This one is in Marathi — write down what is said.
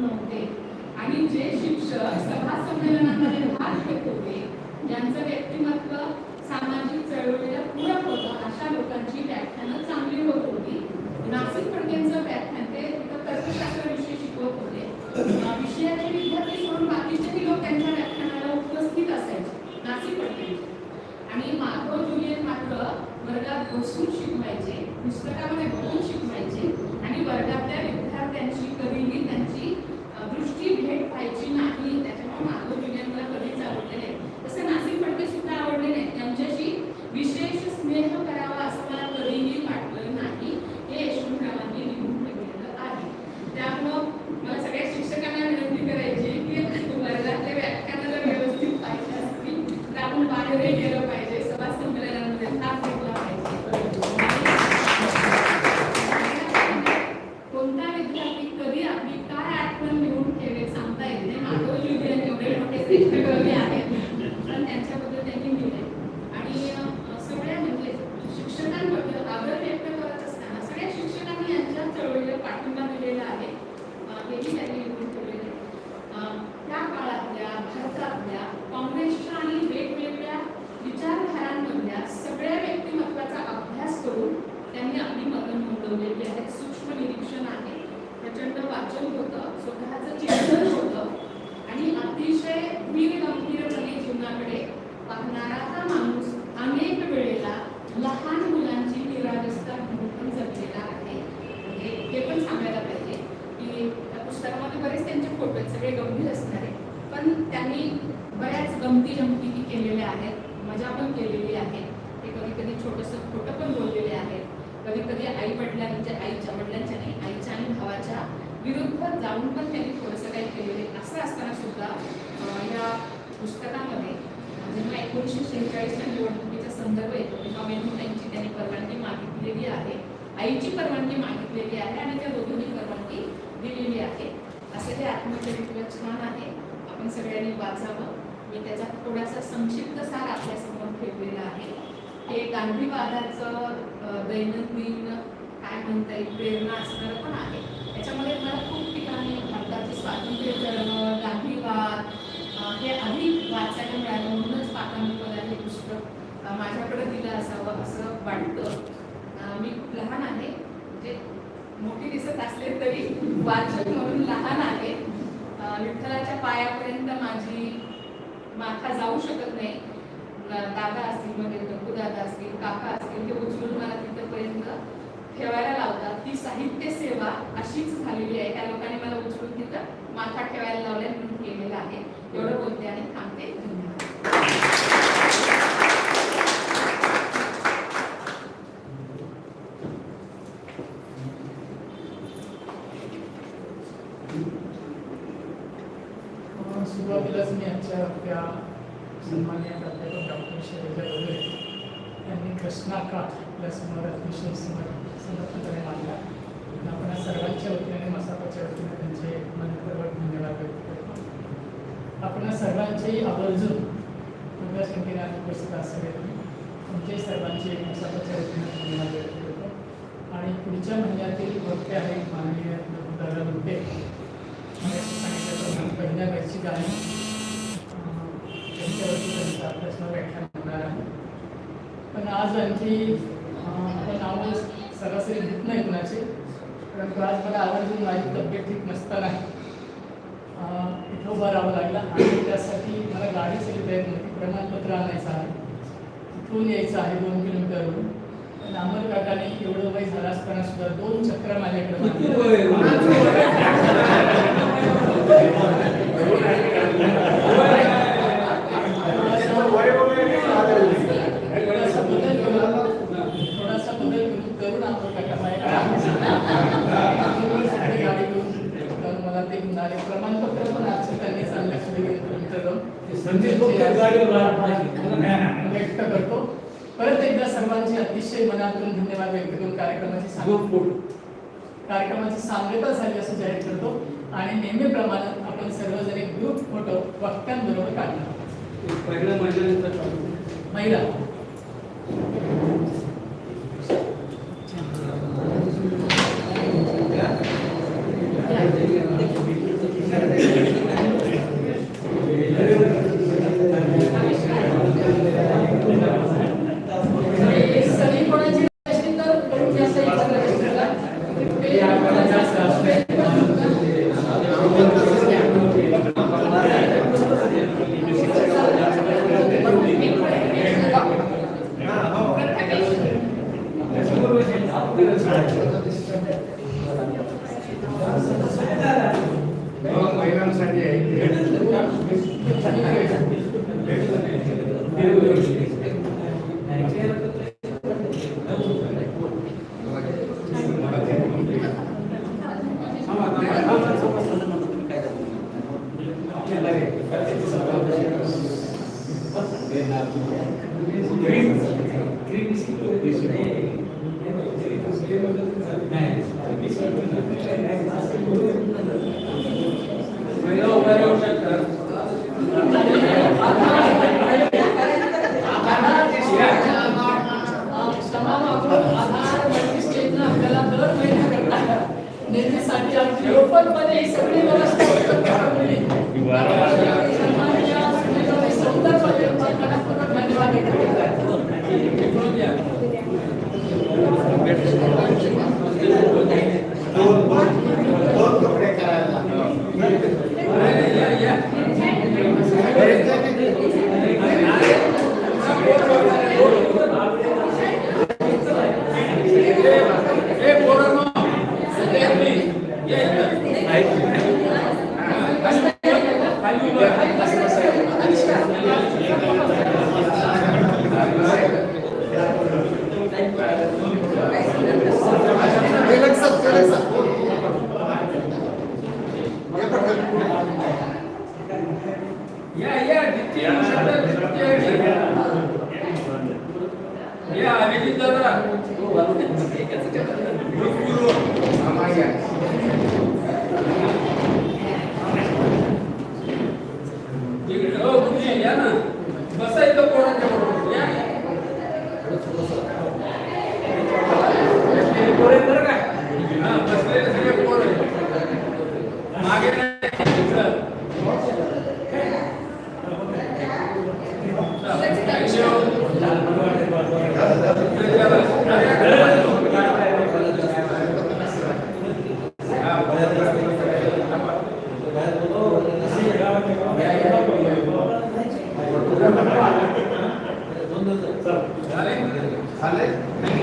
नव्हते. आणि जे शिक्षक सभा संमेलनामध्ये भाग घेत होते ज्यांचं व्यक्तिमत्व सामाजिक चळवळीला पूरक होतं अशा लोकांची व्याख्यानं चांगली होत होती. नाशिक फडकेंचं व्याख्यान ते तर्कशास्त्र विषय शिकवत होते. विषयाचे विद्यार्थी सोडून बाकीचेही लोक त्यांच्या व्याख्यानाला उपस्थित असायचे नाशिक फडकेंचे. आणि मागव जुलियन मात्र वर्गात बसून शिकवायचे पुस्तकामध्ये बघून शिकवायचे आणि वर्गातल्या विद्यार्थ्यांची कधीही त्यांची अ, दृष्टी भेट व्हायची नाही त्याच्यामुळे माधव जुलियन मला कधीच आवडले नाही तसे नाशिक फडके सुद्धा आवडले नाही त्यांच्याशी विशेष स्नेह करावा असं मला कधीही वाटलं नाही हे यशवंतरावांनी लिहून ठेवलेलं आहे त्यामुळं मला सगळ्या शिक्षकांना विनंती करायची की वर्गातले व्याख्यानं जर व्यवस्थित पाहिजे असतील तर आपण बाहेरही गेलं पाहिजे सभा संमेलनामध्ये भाग घेतला पाहिजे कोणता विद्यार्थी कधी आपली काय आठवण लिहून ठेवेल सांगता येत नाही माधव जुलियन एवढे मोठे श्रेष्ठ कवी आहेत पण त्यांच्याबद्दल त्यांनी लिहिले आणि अं, सगळ्या म्हणजे शिक्षकांबद्दल आदर व्यक्त करत असताना सगळ्या शिक्षकांनी यांच्या चळवळीला पाठिंबा दिलेला आहे अं, हेही त्यांनी लिहून ठेवलेले आहे. अं, त्या काळातल्या भारतातल्या काँग्रेसच्या आणि वेगवेगळ्या विचारधारांमधल्या सगळ्या व्यक्तिमत्वाचा अभ्यास करून त्यांनी आपली मतं नोंदवलेली आहेत सूक्ष्म निरीक्षण आहे प्रचंड वाचन होतं स्वतःचं चिंतन होतं आणि अतिशय वीर गंभीरपणे जीवनाकडे पाहणारा हा माणूस अनेक वेळेला लहान मुलांची निरावस्था घेऊन जगलेला आहे म्हणजे हे पण सांगायला पाहिजे की त्या पुस्तकामध्ये बरेच त्यांचे फोटो आहेत सगळे गंभीर असणारे पण त्यांनी बऱ्याच गमती जमती केलेल्या आहेत मजा पण केलेली आहे ते कधी कधी छोटंसं खोटं पण बोललेले आहेत कधी कधी आई वडिलांच्या आईच्या वडिलांच्या नाही आईच्या आणि भावाच्या विरुद्ध जाऊन पण त्यांनी थोडंसं काही केलेलं आहे. असं असताना सुद्धा या पुस्तकामध्ये जेव्हा एकोणीसशे शेहेचाळीसच्या निवडणुकीचा संदर्भ येतो तेव्हा त्यांची त्यांनी परवानगी मागितलेली आहे. आईची परवानगी मागितलेली आहे आणि त्या दोघींनी परवानगी दिलेली आहे. असे ते आत्मचरित्र छान आहे. आपण सगळ्यांनी वाचावं. मी त्याचा थोडासा संक्षिप्त सार आपल्यासमोर ठेवलेला आहे. हे गांधीवादाचं दैनंदिन काय म्हणता येईल प्रेरणा असणारं पण आहे. त्याच्यामध्ये मला खूप ठिकाणी भारताची स्वातंत्र्य चळवळ गांधीवाद हे अधिक वाचायला मिळालं म्हणूनच पाठांतर हे पुस्तक माझ्याकडे दिलं असावं असं वाटतं. मी खूप लहान आहे म्हणजे मोठी दिसत असले तरी वाचक म्हणून लहान आहे. विठ्ठलाच्या पायापर्यंत माझी माथा जाऊ शकत नाही. दादा असतील मध्ये गप्पू दादा असतील काका असतील हे उचलून मला तिथपर्यंत ठेवायला लावतात. ती साहित्य सेवा अशीच झालेली आहे. त्या लोकांनी मला उचलून तिथं माथा ठेवायला लावल्या म्हणून केलेलं आहे. एवढं बोलते आणि थांबते. सुरुवातीलाच मी आजच्या आपल्या सन्मान्य प्राध्यापक डॉक्टर शैलजा वगैरे यांनी कृष्णाकाठ आपल्यासमोर अतिशय समर्थ समर्थपणे मांडला आपण सर्वांच्या वतीने मसापाच्या वतीने त्यांचे मनपूर्वक धन्यवाद व्यक्त करतो आपण सर्वांचे आवर्जून तुमच्या संख्येने आज उपस्थित असावे तुमचे सर्वांचे मसापाच्या वतीने धन्यवाद व्यक्त करतो आणि पुढच्या महिन्यातील वक्ते आहेत माननीय दादा दुबे पहिल्या बॅचची गाणी त्यांच्यावरती त्यांचा प्रश्न व्याख्यान होणार आहे. पण आज आणखी सरासरी घेत नाही कुणाचे. परंतु आज मला आवर्जून माझी तब्येत ठीक नसताना इथं उभं राहावं लागला आणि त्यासाठी मला गाडी सगळी तयार नव्हती प्रमाणपत्र आणायचं आहे. तिथून यायचं आहे दोन किलोमीटरवरून. पण अमर काकाने एवढं वय झाला असताना सुद्धा दोन चक्र माझ्याकडे मारली. थोडासा बदल करून थोडासा बदल करून करून आपण काका गाडी घेऊन ते मिळाले प्रमाणपत्र पण आज त्यांनी चांगल्या व्यक्त करतो. परत एकदा सर्वांचे अतिशय मनातून धन्यवाद व्यक्त करून कार्यक्रमाची कार्यक्रमाची सांगता झाली असं जाहीर करतो. आणि नेहमीप्रमाणे आपण सर्वजण एक ग्रुप फोटो वक्त्यांबरोबर काढणार महिला. महिलांसाठी महिला या या जितकी येऊ शकतात तितकी या. या अभिजित दादा भूतपूर्व इकडे हो तुम्ही या ना बसा इथं पोरांच्या बरोबर या हा बसलेले सगळे पोरं मागे नाही चल. झाले